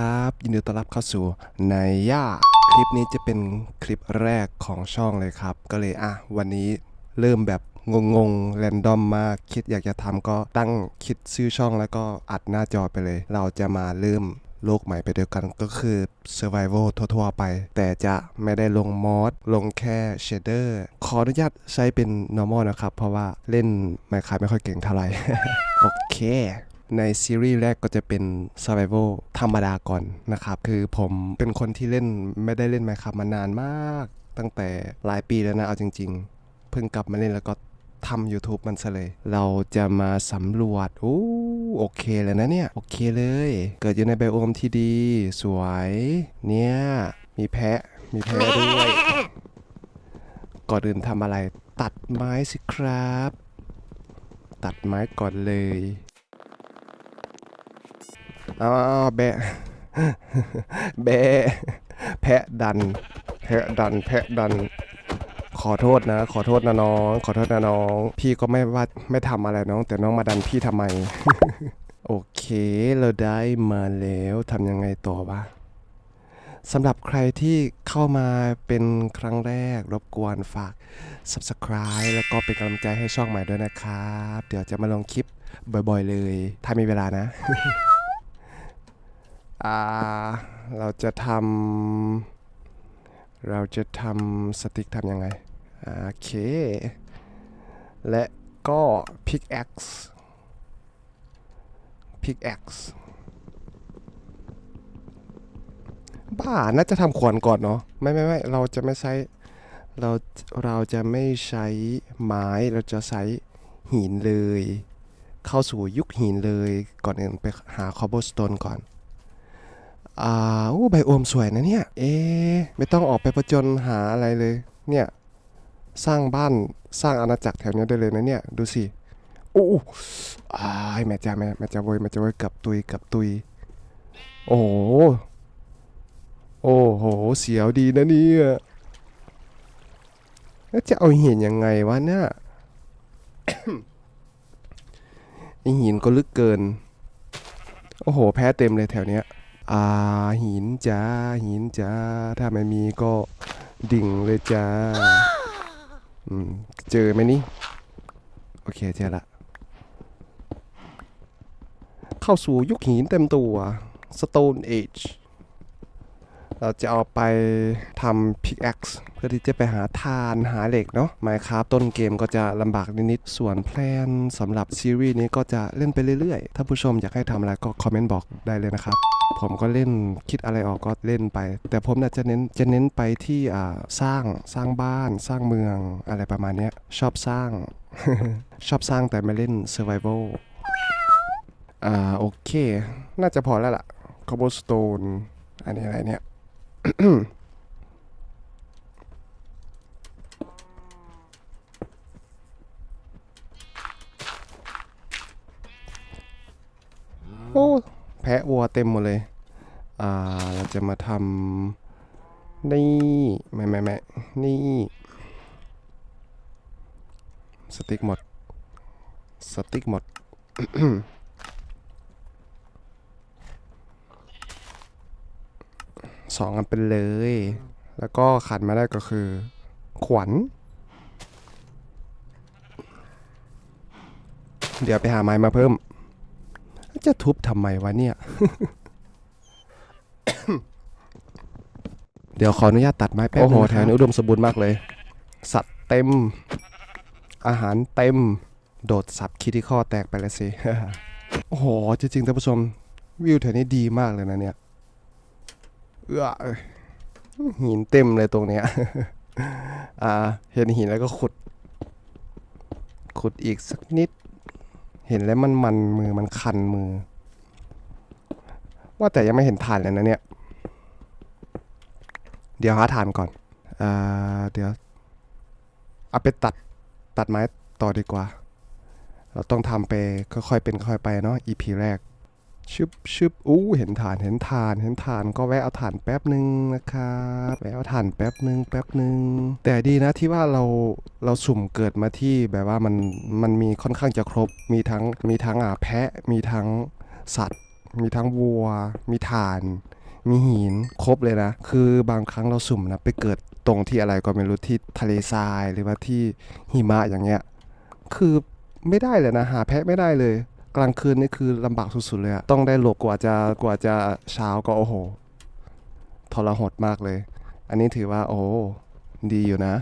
ครับ ยินดีต้อนรับเข้าสู่ในย่าคลิปนี้จะเป็นคลิปแรกของช่องเลยครับ ก็เลยอะวันนี้เริ่มแบบงงๆแรนดอมมากคิดอยากจะทำก็ตั้งคิดชื่อช่องแล้วก็อัดหน้าจอไปเลย เราจะมาเริ่มโลกใหม่ไปด้วยกันก็คือ Survival ทั่วๆไป แต่จะไม่ได้ลงมอดลงแค่เชดเดอร์ขออนุญาตใช้เป็น normal นะครับ เพราะว่าเล่นไมค์คาไม่ค่อยเก่งเท่าไหร่ โอเค ในซีรีส์แรกก็จะเป็น Survival ธรรมดาก่อนนะครับ คือผมเป็นคนที่เล่นไม่ได้เล่น Minecraft มานานมาก ตั้งแต่หลายปีแล้วนะ เอาจริง ๆ เพิ่งกลับมาเล่นแล้วก็ทำ YouTube มันซะเลย เราจะมาสำรวจโอ้โอเคเลยนะเนี่ย โอเคเลย เกิดอยู่ในไบโอมที่ดี สวย เนี่ย มีแพะ มีแพะด้วย ก่อนอื่นทำอะไร ตัดไม้สิครับ ตัดไม้ก่อนเลย อ้าแบะแบะแพะดัน แพะดัน แพะดัน ขอโทษนะ ขอโทษนะน้อง ขอโทษนะน้อง พี่ก็ไม่ว่าไม่ทำอะไรน้อง แต่น้องมาดันพี่ทำไม โอเค เราได้มาแล้วทำยังไงต่อวะสำหรับใครที่เข้ามาเป็นครั้งแรกรบกวนฝาก subscribe แล้วก็เป็นกำลังใจให้ช่องใหม่ด้วยนะครับ เดี๋ยวจะมาลงคลิปบ่อยๆเลย ถ้ามีเวลานะ เราจะทำเราจะทำสติ๊กทำยังไง โอเค และก็ pickaxe pickaxe บ้า น่าจะทำขวานก่อนเนาะ ไม่ไม่ไม่เราจะไม่ใช้ เรา เราจะไม่ใช้ไม้ เราจะใช้หินเลย เข้าสู่ยุคหินเลย ก่อนอื่นไปหา cobblestone ก่อน อ่าโอ้ไบโอมสวยนะเนี่ย เอ๊ะไม่ต้องออกไปประจนหาอะไรเลย เนี่ย สร้างบ้านสร้างอาณาจักรแถวนี้ได้เลยนะเนี่ย ดูสิโอ้อ้ายแม่จ้าแม่แม่จ้าโวยแม่จ้าโวยเกับตุยเกับตุย โอ้โห โอ้โห เสียวดีนะเนี่ยแล้วจะเอาหินยังไงวะเนี่ยไอหินก็ลึกเกิน โอ้โห แพ้เต็มเลยแถวเนี้ย อ่าหินจ้าหินจ้าถ้าไม่มีก็ดิ่งเลยจ้าอืมเจอไหมนี่ โอเคเจอละ เข้าสู่ยุคหินเต็มตัว Stone Age เราจะเอาไปทำ pickaxe เพื่อที่จะไปหาทานหาเหล็กเนาะ Minecraft ต้นเกมก็จะลำบากนิดๆส่วนแพลนสำหรับซีรีส์นี้ก็จะเล่นไปเรื่อยๆ ถ้าผู้ชมอยากให้ทำอะไรก็คอมเมนต์บอกได้เลยนะครับ ผมก็เล่นคิดอะไรออกก็เล่นไป แต่ผมน่าจะเน้นจะเน้นไปที่อ่าสร้างสร้างบ้านสร้างเมืองอะไรประมาณนี้ชอบสร้าง ชอบสร้างแต่ไม่เล่น survival อ่าโอเค น่าจะพอแล้วล่ะ cobblestone อันนี้อะไรเนี่ยโอ้แพะวัวเต็มหมดเลย อ่าเราจะมาทำนี่ไม่ไม่ไม่นี่ สติ๊กหมด สติ๊กหมดสองอันเป็นเลย แล้วก็ขาดมาได้ก็คือ ขวัญ เดี๋ยวไปหาไม้มาเพิ่ม จะทุบทำไมวะเนี่ย เดี๋ยวขออนุญาตตัดไม้แป๊บโอ้โหแถวนี้อุดมสมบูรณ์มากเลย สัตว์เต็ม อาหารเต็ม โดดสับคิดที่ข้อแตกไปแล้วสิ โอ้โห จริงๆท่านผู้ชม วิวแถวนี้ดีมากเลยนะเนี่ย เอื้อเอ้ยหินเต็มเลยตรงเนี้ย อ่า เห็นหินแล้วก็ขุด ขุดอีกสักนิด เห็นแล้วมันมันมือมันคันมือ ว่าแต่ยังไม่เห็นฐานเลยนะเนี่ย เดี๋ยวหาฐานก่อนอ่าเดี๋ยวเอาไปตัดตัดไม้ต่อดีกว่า เราต้องทำไปค่อยๆเป็นค่อยไปเนาะ EP แรกชึบชึบอู้เห็นฐานเห็นฐานเห็นฐานก็แวะเอาฐานแป๊บหนึ่งนะครับแวะเอาฐานแป๊บหนึ่งแป๊บหนึ่งแต่ดีนะที่ว่าเราเราสุ่มเกิดมาที่แบบว่ามันมันมีค่อนข้างจะครบมีทั้งมีทั้งอ่าแพะมีทั้งสัตว์ มีทั้งวัว มีฐาน มีหินครบเลยนะ คือบางครั้งเราสุ่มนะไปเกิดตรงที่อะไรก็ไม่รู้ที่ทะเลทรายหรือว่าที่หิมะอย่างเงี้ย คือไม่ได้เลยนะหาแพะไม่ได้เลย กลางคืนนี่คือลำบากสุดๆเลยอะต้องได้หลบกว่าจะกว่าจะเช้าก็โอ้โหทรหดมากเลย อันนี้ถือว่าโอ้ดีอยู่นะ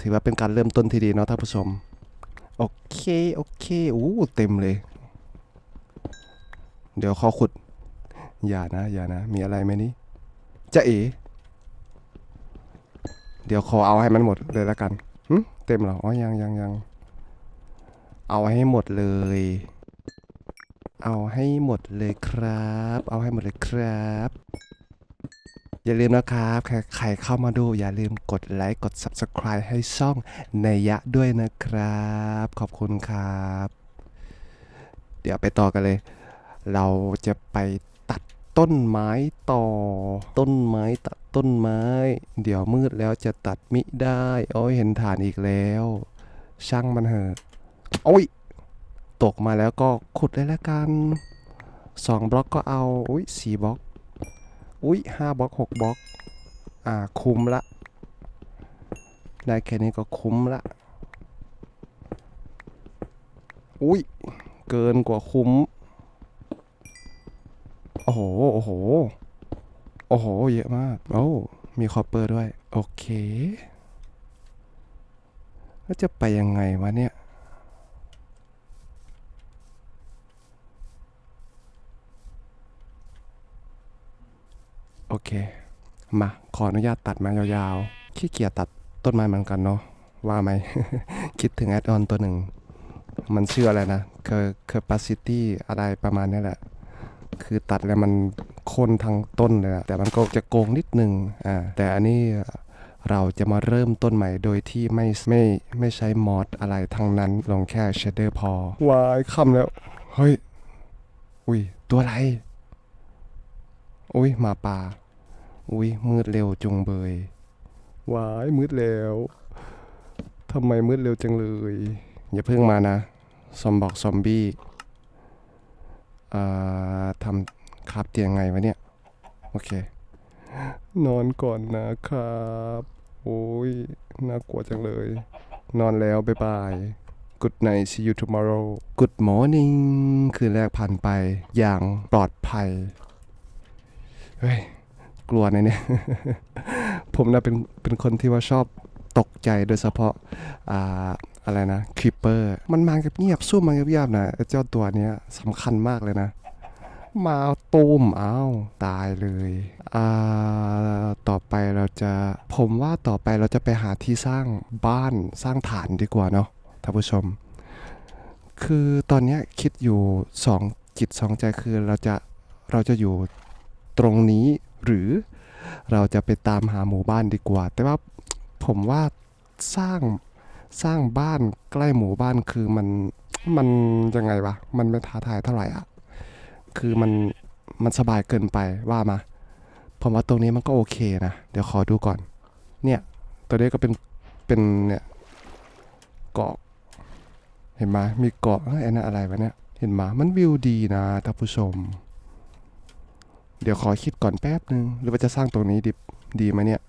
ถือว่าเป็นการเริ่มต้นที่ดีเนาะท่านผู้ชม โอเค โอเค อู้เต็มเลย เดี๋ยวขอขุด อย่านะอย่านะ มีอะไรไหมนี่จะเอเดี๋ยวขอเอาให้มันหมดเลยละกันเต็มเหรออ๋อยังยังยังเอาให้หมดเลย เอาให้หมดเลยครับ เอาให้หมดเลยครับ อย่าลืมนะครับ ใครใครเข้ามาดู อย่าลืมกดไลค์กด Subscribe ให้ช่องในยะด้วยนะครับ ขอบคุณครับ เดี๋ยวไปต่อกันเลย เราจะไป ต้นไม้ต่อ ต้นไม้ตัดต้นไม้ เดี๋ยวมืดแล้วจะตัดมิได้ โอ้ยเห็นฐานอีกแล้ว ช่างมันเถอะโอ้ย ตกมาแล้วก็ขุดเลยละกันสองบล็อกก็เอา อุ้ยสี่บล็อก อุ้ยห้าบล็อกหกบล็อก อ่า คุ้มละ ได้แค่นี้ก็คุ้มละ อุ้ย เกินกว่าคุ้ม โอ้โห โอ้โห โอ้โห เยอะมาก โอ้ มีคอปเปอร์ด้วย โอเคแล้วจะไปยังไงวะเนี่ย โอเค มา ขออนุญาตตัดมายาวๆ ขี้เกียจตัดต้นไม้เหมือนกันเนาะ ว่าไหม คิดถึงแอดออนตัวหนึ่ง มันชื่ออะไรนะ capacity อะไรประมาณนี้แหละ คือตัดแล้วมันโค่นทั้งต้นเลยอะแต่มันก็จะโกงนิดนึงอ่าแต่อันนี้เราจะมาเริ่มต้นใหม่โดยที่ไม่ไม่ไม่ใช้มอดอะไรทั้งนั้นลงแค่เชดเดอร์พอวายคำแล้ว เฮ้ย อุ้ย ตัวอะไร อุ้ยหมาป่า อุ้ยมืดเร็วจุงเบยวายมืดแล้วทำไมมืดเร็วจังเลย อย่าเพิ่งมานะ ซอมบอกซอมบี้ อ่าทำคราบเตียงไงวะเนี่ย โอเค นอนก่อนนะครับ โอ้ย น่ากลัวจังเลย นอนแล้ว บ๊ายบาย Good night see you tomorrow Good morning คืนแรกผ่านไปอย่างปลอดภัย เฮ้ย กลัวนะเนี่ย ผมนะเป็นเป็นคนที่ว่าชอบตกใจโดยเฉพาะอ่า อะไรนะคริปเปอร์มันมาเงียบๆสู้มาเงียบๆนะเจ้าตัวเนี้ยสำคัญมากเลยนะ มาตูมอ้าวตายเลยอ่าต่อไปเราจะผมว่าต่อไปเราจะไปหาที่สร้างบ้านสร้างฐานดีกว่าเนาะท่านผู้ชม คือตอนนี้คิดอยู่สองจิตสองใจคือเราจะเราจะอยู่ตรงนี้หรือเราจะไปตามหาหมู่บ้านดีกว่า แต่ว่าผมว่าสร้าง สร้างบ้านใกล้หมู่บ้านคือมันมันยังไงวะ มันไม่ท้าทายเท่าไหร่อะ คือมันมันสบายเกินไปว่ามา ผมว่าตรงนี้มันก็โอเคนะ เดี๋ยวขอดูก่อน เนี่ย ตัวนี้ก็เป็นเป็นเนี่ยเกาะ เห็นไหมมีเกาะเอ้นนั้นอะไรวะเนี่ย เห็นไหมมันวิวดีนะท่านผู้ชม เดี๋ยวขอคิดก่อนแป๊บนึง หรือว่าจะสร้างตรงนี้ดีดีไหมเนี่ย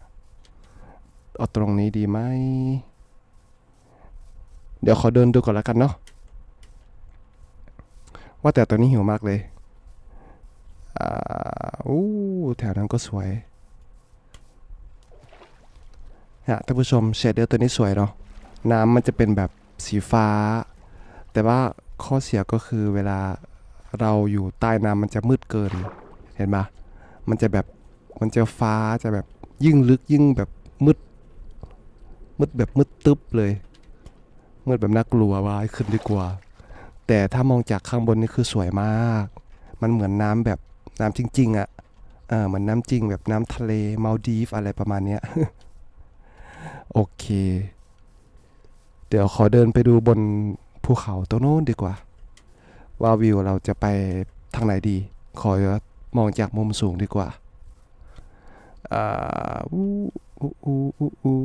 เอาตรงนี้ดีไหม เดี๋ยวขอเดินดูก่อนแล้วกันเนาะว่าแต่ตัวนี้หิวมากเลยอ่าอู้แถวนั้นก็สวยฮะท่านผู้ชมเชดเดอร์ตัวนี้สวยเนาะน้ำมันจะเป็นแบบสีฟ้า แต่ว่าข้อเสียก็คือเวลาเราอยู่ใต้น้ำมันจะมืดเกิน เห็นปะมันจะแบบมันจะฟ้าจะแบบยิ่งลึกยิ่งแบบมืดมืดแบบมืดตึ๊บเลย มืดแบบน่ากลัววายขึ้นดีกว่า แต่ถ้ามองจากข้างบนนี่คือสวยมาก มันเหมือนน้ำแบบน้ำจริง ๆอะ่ะเออเหมือนน้ำจริงแบบน้ำทะเลมาลดีฟอะไรประมาณเนี้ยโอเค เดี๋ยวขอเดินไปดูบนภูเขาตรงโน้นดีกว่า ว่าวิวเราจะไปทางไหนดี ขอมองจากมุมสูงดีกว่าอ่าอู้อู้อู้อู้อู้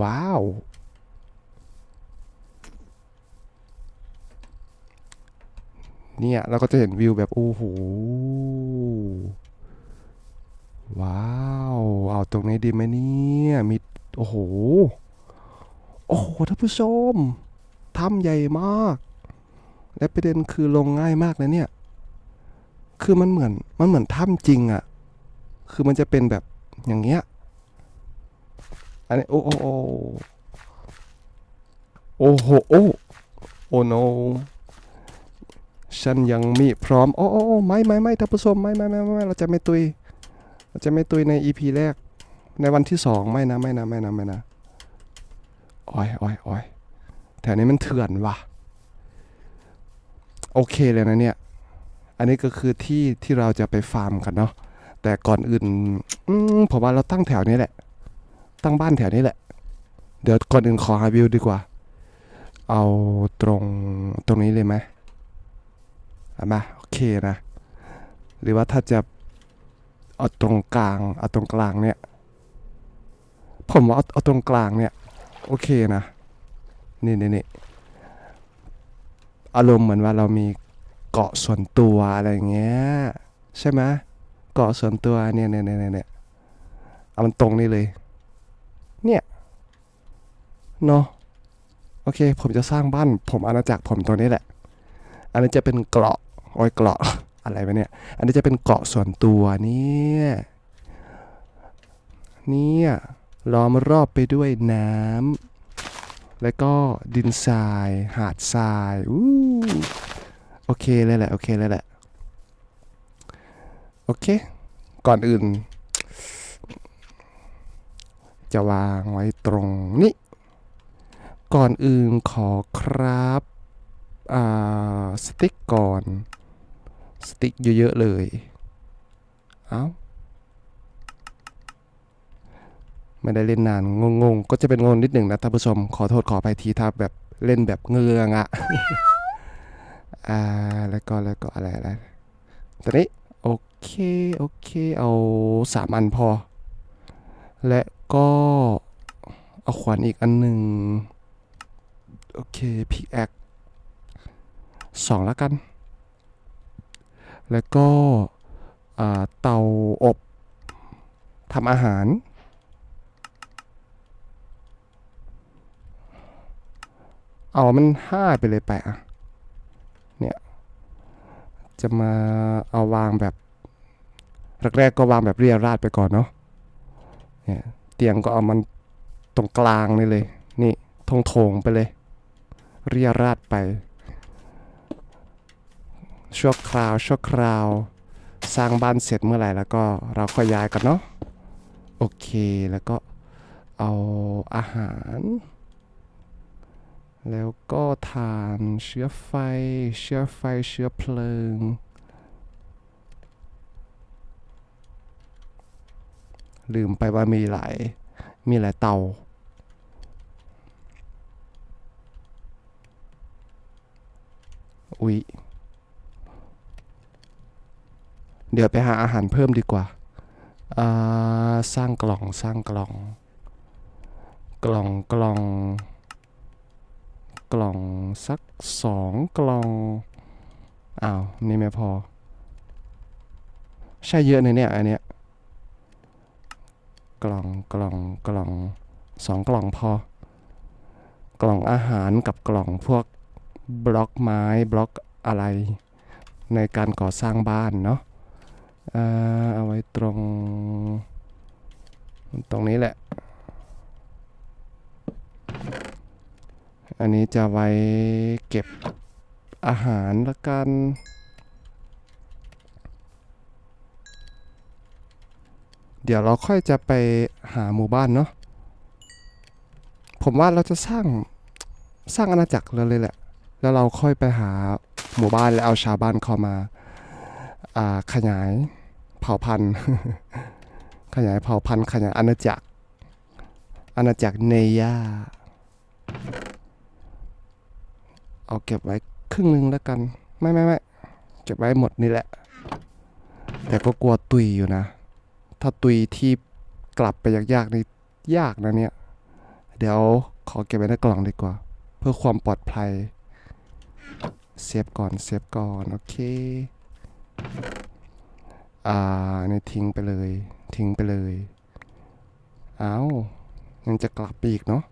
ว้าว เนี่ยเราก็จะเห็นวิวแบบโอ้โหว้าวเอาตรงนี้ดีไหมเนี่ยมีโอ้โหโอ้โหท่านผู้ชมถ้ำใหญ่มาก และประเด็นคือลงง่ายมากนะเนี่ย คือมันเหมือนมันเหมือนถ้ำจริงอะ่ะ คือมันจะเป็นแบบอย่างเงี้ยอันนี้โอ้โอ้โอ้โอ้โหโอ้โอ้ no ฉันยังมีพร้อมโอ้โอ้ไม่ไม่ไม่ท่านผู้ชมไม่ไม่ไม่ไม่เราจะไม่ตุย เราจะไม่ตุยใน EP แรก ในวันที่สองไม่นะไม่นะไม่นะไม่นะอ้อยอ้อยอ้อยแถวนี้มันเถื่อนว่ะ โอเคเลยนะเนี่ย อันนี้ก็คือที่ที่เราจะไปฟาร์มกันเนาะแต่ก่อนอื่นอผมว่าเราตั้งแถวนี้แหละ ตั้งบ้านแถวนี้แหละ เดี๋ยวก่อนอื่นขอหาวิวดีกว่า เอาตรงตรงนี้เลยไหม มาโอเคนะ หรือว่าถ้าจะเอาตรงกลางเอาตรงกลางเนี่ย ผมว่าเอาเอาตรงกลางเนี่ย โอเคนะ นี่นี่นี่อารมณ์เหมือนว่าเรามีเกาะส่วนตัวอะไรเงี้ย ใช่ไหมเกาะส่วนตัวเนี่ยเนี่ยเนี่ยเนี่ยเอามันตรงนี้เลย เนี่ยเนาะโอเค ผมจะสร้างบ้านผมอาณาจักรผมตรงนี้แหละ อันนี้จะเป็นเกราะ อ้ยเกราะอะไรไปเนี่ย อันนี้จะเป็นเกาะส่วนตัวเนี่ยเนี่ยล้อมรอบไปด้วยน้ำแล้วก็ดินทราย หาดทรายอู้โอเคเลยแหละ โอเคเลยแหละ โอเค ก่อนอื่น จะวางไว้ตรงนี้ ก่อนอื่นขอครับ อ่า สติ๊กก่อน สติ๊กเยอะๆเลย เอา้าไม่ได้เล่นนานงงๆ ก็จะเป็นงงนิดหนึ่งนะท่านผู้ชม ขอโทษขอไปทีถ้าแบบเล่นแบบเงืองอะอ่าแล้วก็แล้วก็อะไรอะไรตอนนี้โอเคโอเคเอาสามอันพอ และก็เอาขวานอีกอันหนึ่งโอเคพิกแอคสองแล้วกัน แล้วก็เตาอบทำอาหาร เอามันห้าไปเลยไปอะเนี่ย จะมาเอาวางแบบแรกๆก็วางแบบเรียราดไปก่อนเนาะเนี่ยเตียงก็เอามันตรงกลางนี่เลย นี่ทงโถงๆไปเลย เรียราดไป ชั่วคราวชั่วคราว สร้างบ้านเสร็จเมื่อไหร่แล้วก็เราค่อยย้ายกันเนาะโอเคแล้วก็เอาอาหาร แล้วก็ทานเชื้อไฟ เชื้อไฟเชื้อเพลิง ลืมไปว่ามีหลายมีหลายเตาอุ๊ย เดี๋ยวไปหาอาหารเพิ่มดีกว่าสร้างกล่องสร้างกล่อง กล่องกล่อง กล่องสักสองกล่องอ้าวนี่ไม่พอ ใช่เยอะนะเนี่ยอันเนี้ยกล่องกล่องกล่องสองกล่องพอ กล่องอาหารกับกล่องพวกบล็อกไม้บล็อกอะไร ในการก่อสร้างบ้านเนาะ เอาไว้ตรง ตรงนี้แหละ อันนี้จะไว้เก็บอาหารละกัน เดี๋ยวเราค่อยจะไปหาหมู่บ้านเนาะ ผมว่าเราจะสร้างสร้างอาณาจักรเราเลยแหละ แล้วเราค่อยไปหาหมู่บ้านแล้วเอาชาวบ้านเข้ามาาขยาย ผ่าพันธุ์ ขยายเผ่าพันธุ์ขยายอาณาจักร อาณาจักรเนย่า เอาเก็บไว้ครึ่งหนึ่งแล้วกัน ไม่ไม่ไม่เก็บไว้หมดนี่แหละ แต่ก็กลัวตุยอยู่นะ ถ้าตุยที่กลับไปยากๆนี่ยากนะเนี่ย เดี๋ยวขอเก็บไว้ในกล่องดีกว่า เพื่อความปลอดภัย เซฟก่อน เซฟก่อน โอเค อ่าเนี่ยทิ้งไปเลย ทิ้งไปเลย เอายังจะกลับไปอีกเนาะ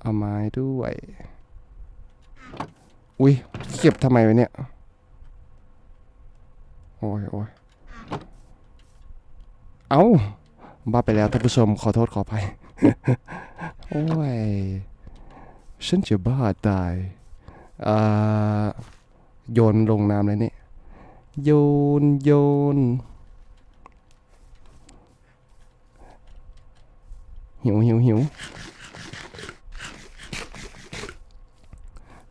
เอาไม้ด้วย อุ้ยเก็บทำไมวะเนี่ย โอ้ยโอ้ยเอาบ้าไปแล้วท่านผู้ชมขอโทษขออภัย โอ้ย ฉันจะบ้าตาย อ่า โยนลงน้ำเลยเนี่ย โยน โยน หิวหิวหิว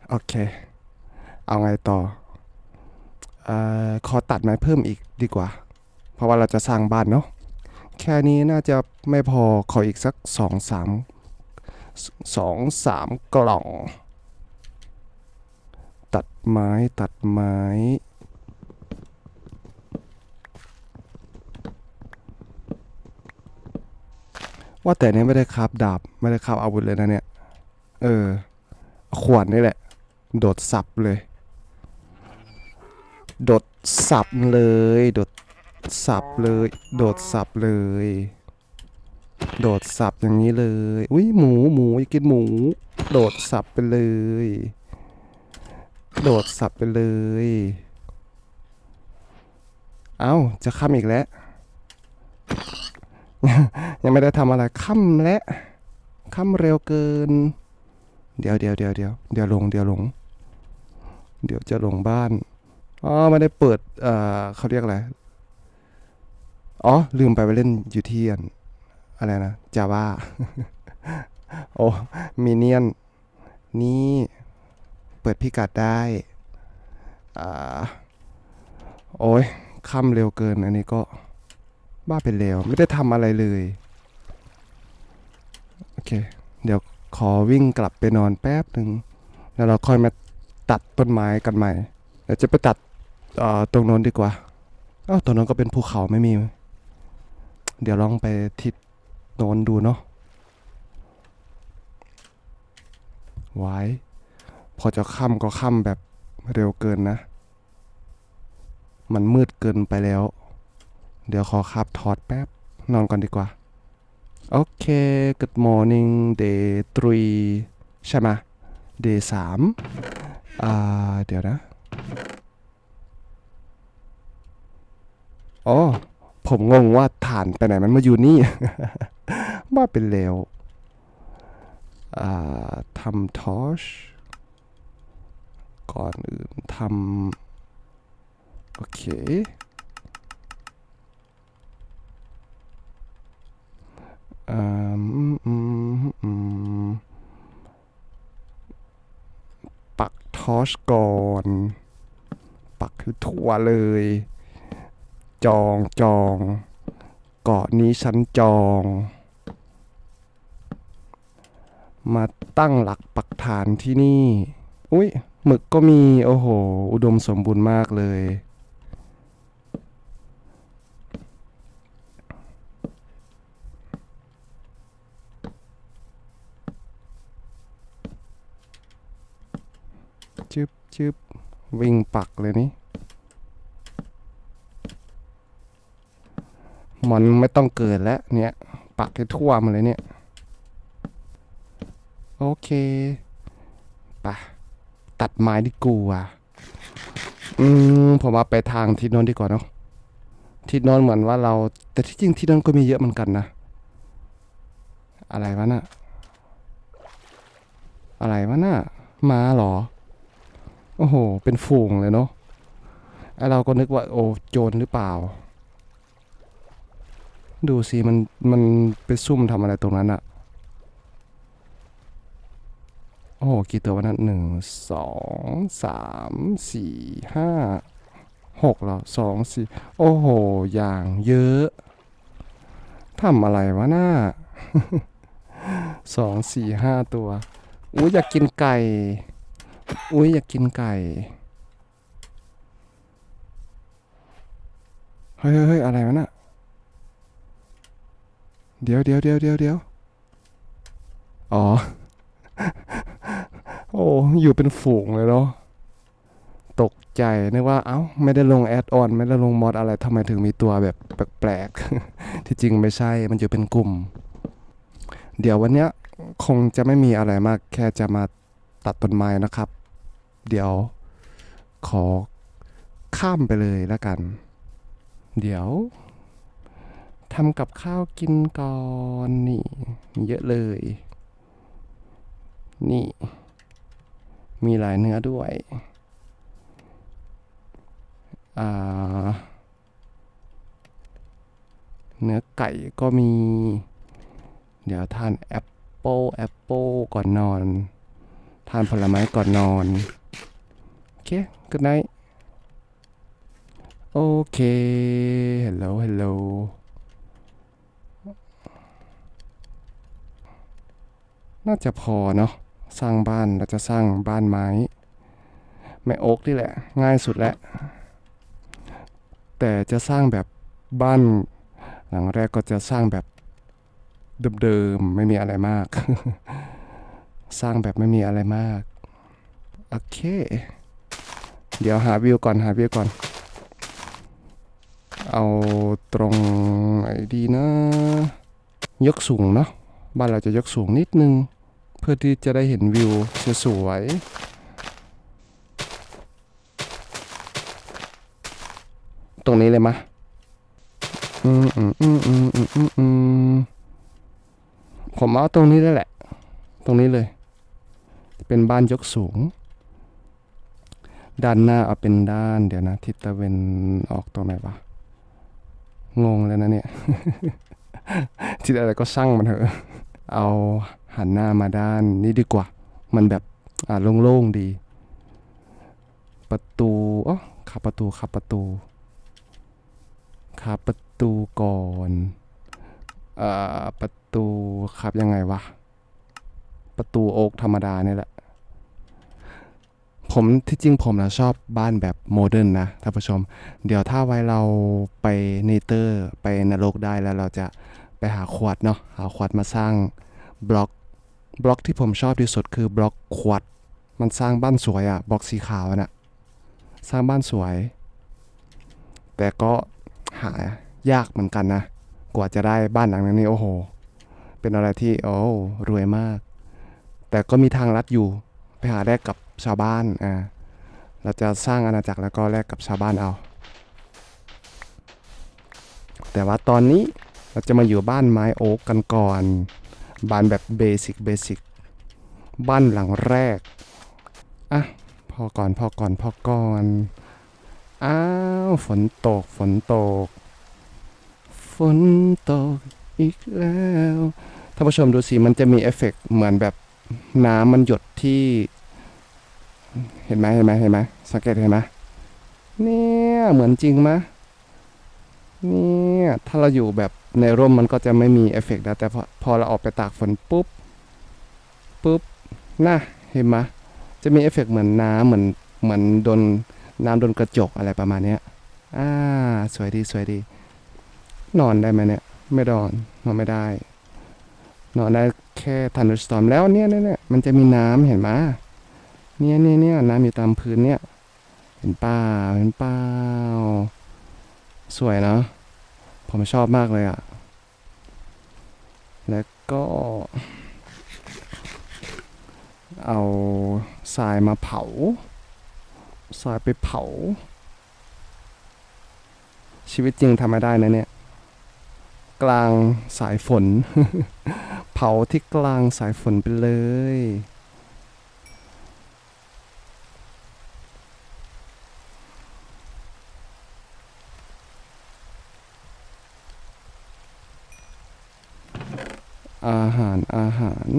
โอเค เอาไงต่อเอ่อขอตัดไม้เพิ่มอีกดีกว่า เพราะว่าเราจะสร้างบ้านเนาะ แค่นี้น่าจะไม่พอ ขออีกสักสองสามสองสามกล่อง ตัดไม้ตัดไม้ ว่าแต่เนี่ยไม่ได้คาบดาบ ไม่ได้คาบอาวุธเลยนะเนี่ย เออ ขวานนี่แหละ โดดสับเลย โดดสับเลย โดดสับเลย โดดสับเลย โดดสับอย่างนี้เลย อุ้ยหมูหมูอยากกินหมู โดดสับไปเลย โดดสับไปเลย เอ้า จะค่ำอีกแล้ว ยังไม่ได้ทำอะไรค่ำแล้วค่ำเร็วเกิน เดี๋ยวเดี๋ยวเดี๋ยวเดี๋ยวเดี๋ยวลงเดี๋ยวลง เดี๋ยวจะลงบ้านอ๋อไม่ได้เปิดเอ่อเขาเรียกอะไรอ๋อลืมไปไปเล่นอยู่ที่อันอะไรนะจาว่าโอ้มีเนียนนี่เปิดพิกัดได้อ่าโอ้ยค่ำเร็วเกินอันนี้ก็ บ้าไปแล้ว ไม่ได้ทำอะไรเลย โอเค เดี๋ยวขอวิ่งกลับไปนอนแป๊บหนึ่งแล้วเราค่อยมาตัดต้นไม้กันใหม่เดี๋ยวจะไปตัดตรงโน้นดีกว่าอ้าวตรงโน้นก็เป็นภูเขาไม่มี เดี๋ยวลองไปทิศโน้นดูเนาะไว้พอจะค่ำก็ค่ำแบบเร็วเกินนะ มันมืดเกินไปแล้ว เดี๋ยวขอขับถอดแป๊บ นอนก่อนดีกว่า โอเค good morning day 3ใช่ไหม day 3อ่า เดี๋ยวนะ อ๋อ ผมงงว่าฐานไปไหนมันมาอยู่นี่ บ้าเป็นเลวอ่าทำทอชก่อนอื่นทำโอเค อืมอืมอืมปักท อชก่อน ปักคือทั่วเลย จองจองเกาะนี้ฉันจอง มาตั้งหลักปักฐานที่นี่ อุ้ยหมึกก็มี โอ้โห อุดมสมบูรณ์มากเลย ชึบชึบวิ่งปักเลยนี่มันไม่ต้องเกิดแล้วเนี่ย ปักให้ทั่วมาเลยเนี่ย โอเคปะตัดไม้ดีกว่าอืมผมว่าไปทางทิศโน้นดีกว่าเนาะทิศโน้นเหมือนว่าเรา แต่ที่จริงทิศโน้นก็มีเยอะเหมือนกันนะ อะไรวะน่ะ อะไรวะน่ะมาหรอ โอ้โห เป็นฝูงเลยเนาะไอเราก็นึกว่าโอ้โจรหรือเปล่า ดูสิมันมันไปซุ่มทำอะไรตรงนั้นอะโอ้โหกี่ตัววันนั้นหนึ่งสองสามสี่ห้าหกเหรอสองสี่โอ้โห อย่างเยอะทำอะไรวะหน้าสองสี่ห้าตัวอุ้อยากกินไก่ อุ้ยอยากกินไก่เฮ้ยเฮ้ยเฮ้ยอะไรวะน่ะ เดี๋ยวเดี๋ยวเดี๋ยวเดี๋ยวเดี๋ยวอ๋อ โอ้อยู่เป็นฝูงเลยเนาะตกใจนึกว่า เอ้า ไม่ได้ลงแอดออน ไม่ได้ลงมอดอะไรทำไมถึงมีตัวแบบแปลกๆ ที่จริงไม่ใช่ มันอยู่เป็นกลุ่ม เดี๋ยววันเนี้ยคงจะไม่มีอะไรมาก แค่จะมาตัดต้นไม้นะครับ เดี๋ยว ขอข้ามไปเลยแล้วกัน เดี๋ยวทำกับข้าวกินก่อนนี่มีเยอะเลย นี่ มีหลายเนื้อด้วยเนื้อไก่ก็มี เดี๋ยวทานแอปเปิลแอปเปิลก่อนนอน ทานผลไม้ก่อนนอน เค good night โอเค hello hello น่าจะพอเนาะสร้างบ้านเราจะสร้างบ้านไม้ไม้โอ๊กนี่แหละ ง่ายสุดแล้ว แต่จะสร้างแบบบ้าน หลังแรกก็จะสร้างแบบเดิมๆไม่มีอะไรมาก สร้างแบบไม่มีอะไรมาก โอเค เดี๋ยวหาวิวก่อนหาวิวก่อน เอาตรงไหนดีนะ ยกสูงเนาะบ้านเราจะยกสูงนิดนึง เพื่อที่จะได้เห็นวิวสวยๆตรงนี้เลยมะอืมอืมอืมอืมอืมอืมอืมผมเอาตรงนี้ได้แหละ ตรงนี้เลย เป็นบ้านยกสูง ด้านหน้าเอาเป็นด้านเดี๋ยวนะ ทิศตะเวนออกตรงไหนวะงงเลยนะเนี่ย ทิศอะไรก็ช่างมันเถอะเอาหันหน้ามาด้านนี้ดีกว่า มันแบบอ่าโล่งๆดี ประตูอ๋อขับประตูขับประตูขับประตูก่อนอ่าประตูขับยังไงวะประตูโอ๊กธรรมดาเนี่ยแหละ ผมที่จริงผมนะชอบบ้านแบบโมเดิร์นนะท่านผู้ชม เดี๋ยวถ้าไว้เราไปเนเตอร์ไปนรกได้แล้วเราจะไปหาขวดเนาะหาขวดมาสร้างบล็อกบล็อกที่ผมชอบที่สุดคือบล็อกขวด มันสร้างบ้านสวยอะบล็อกสีขาวน่ะสร้างบ้านสวย แต่ก็หายากเหมือนกันนะ กว่าจะได้บ้านหลังนั้นนี่โอ้โห เป็นอะไรที่โอ้รวยมาก แต่ก็มีทางลัดอยู่ ไปหาแลกกับชาวบ้านอ่าเราจะสร้างอาณาจักรแล้วก็แลกกับชาวบ้านเอา แต่ว่าตอนนี้เราจะมาอยู่บ้านไม้โอ๊กกันก่อน บ้านแบบเบสิกเบสิกบ้านหลังแรก อะ พอก่อนพอก่อนพอก่อน อ้าว ฝนตกฝนตก ฝนตกอีกแล้วท่านผู้ชมดูสิ มันจะมีเอฟเฟกต์เหมือนแบบ น้ำมันหยดที่ เห็นไหมเห็นไหมเห็นไหมสังเกตเห็นไหมเนี่ยเหมือนจริงไหมเนี่ยถ้าเราอยู่แบบในร่มมันก็จะไม่มีเอฟเฟกต์นะแต่พอพอเราออกไปตากฝนปุ๊บปุ๊บน่ะเห็นไหมจะมีเอฟเฟกต์เหมือนน้ำเหมือนเหมือนโดนน้ำโดนกระจกอะไรประมาณเนี้ยอ่าสวยดีสวยดี นอนได้ไหมเนี่ย ไม่นอนนอนไม่ได้ นอนได้แค่ทันเดอร์สตอมแล้วเนี่ยเนี่ยมันจะมีน้ำเห็นไหมเนี่ยเนี่ยเนี่ยน้ำอยู่ตามพื้นเนี่ย เห็นเปล่าเห็นเปล่าสวยเนาะผมชอบมากเลยอะ่ะ แล้วก็ เอาทรายมาเผาทรายไปเผา ชีวิตจริงทำไม่ได้นะเนี่ย กลางสายฝน ผาที่กลางสายฝนไปเลย อาหารอาหาร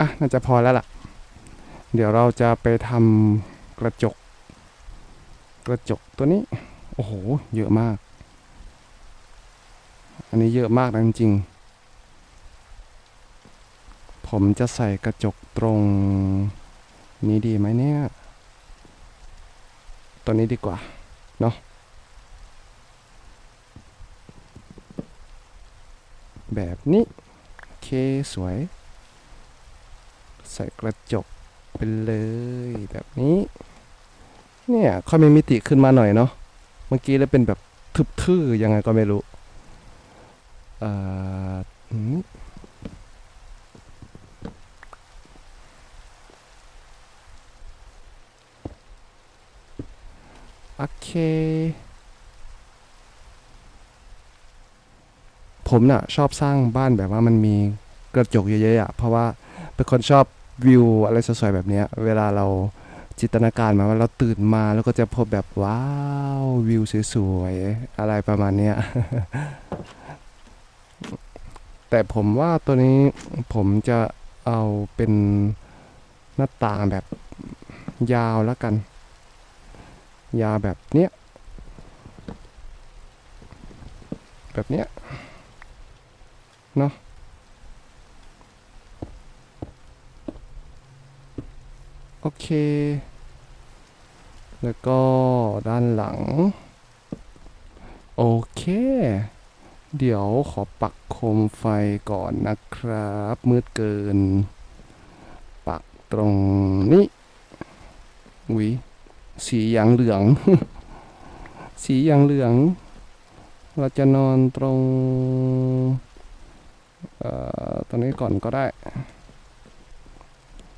อะ น่าจะพอแล้วล่ะ เดี๋ยวเราจะไปทำกระจก กระจกตัวนี้ โอ้โห เยอะมาก อันนี้เยอะมากนะจริงๆผมจะใส่กระจกตรงนี้ดีไหมเนี่ย ตัวนี้ดีกว่า เนาะแบบนี้โอเคสวย ใส่กระจกไปเลยแบบนี้ เนี่ยค่อยมีมิติขึ้นมาหน่อยเนาะเมื่อกี้เลยเป็นแบบทึบทื่อยังไงก็ไม่รู้ เอ่ออืมโอเค ผมน่ะชอบสร้างบ้านแบบว่ามันมีกระจกเยอะๆอะเพราะว่าเป็นคนชอบวิวอะไรสวยๆแบบนี้เวลาเราจินตนาการมาว่าเราตื่นมาแล้วก็จะพบแบบว้าววิวสวยๆอะไรประมาณเนี้ย แต่ผมว่าตัวนี้ผมจะเอาเป็นหน้าต่างแบบยาวแล้วกัน ยาวแบบเนี้ย แบบเนี้ย เนาะโอเค แล้วก็ด้านหลัง โอเค เดี๋ยวขอปักโคมไฟก่อนนะครับ มืดเกิน ปักตรงนี้อุยสีอย่างเหลือง สีอย่างเหลือง เราจะนอนตรงเอ่อตรงนี้ก่อนก็ได้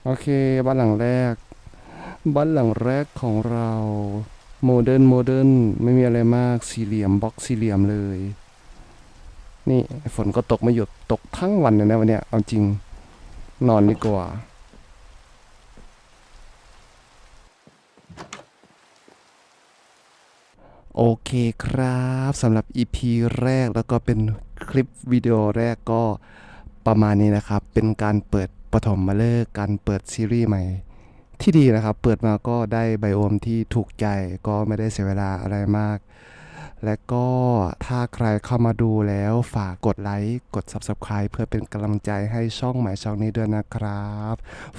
โอเคบ้านหลังแรก บ้านหลังแรกของเราโมเดิร์นโมเดิร์นไม่มีอะไรมากสี่เหลี่ยมบล็อกสี่เหลี่ยมเลย นี่ฝนก็ตกไม่หยุดตกทั้งวันเลยนะวันเนี้ยเอาจริงนอนดีกว่าโอเคครับสำหรับ EP แรกแล้วก็เป็นคลิปวิดีโอแรกก็ประมาณนี้นะครับ เป็นการเปิดปฐมมาเลิกการเปิดซีรีส์ใหม่ที่ดีนะครับ เปิดมาก็ได้ไบโอมที่ถูกใจก็ไม่ได้เสียเวลาอะไรมาก และก็ถ้าใครเข้ามาดูแล้วฝากกดไลค์ กด Subscribe เพื่อเป็นกำลังใจให้ช่องหมายช่องนี้ด้วยนะครับ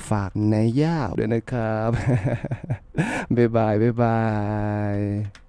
ฝากในย่าด้วยนะครับ บ๊ายบาย บ๊ายบาย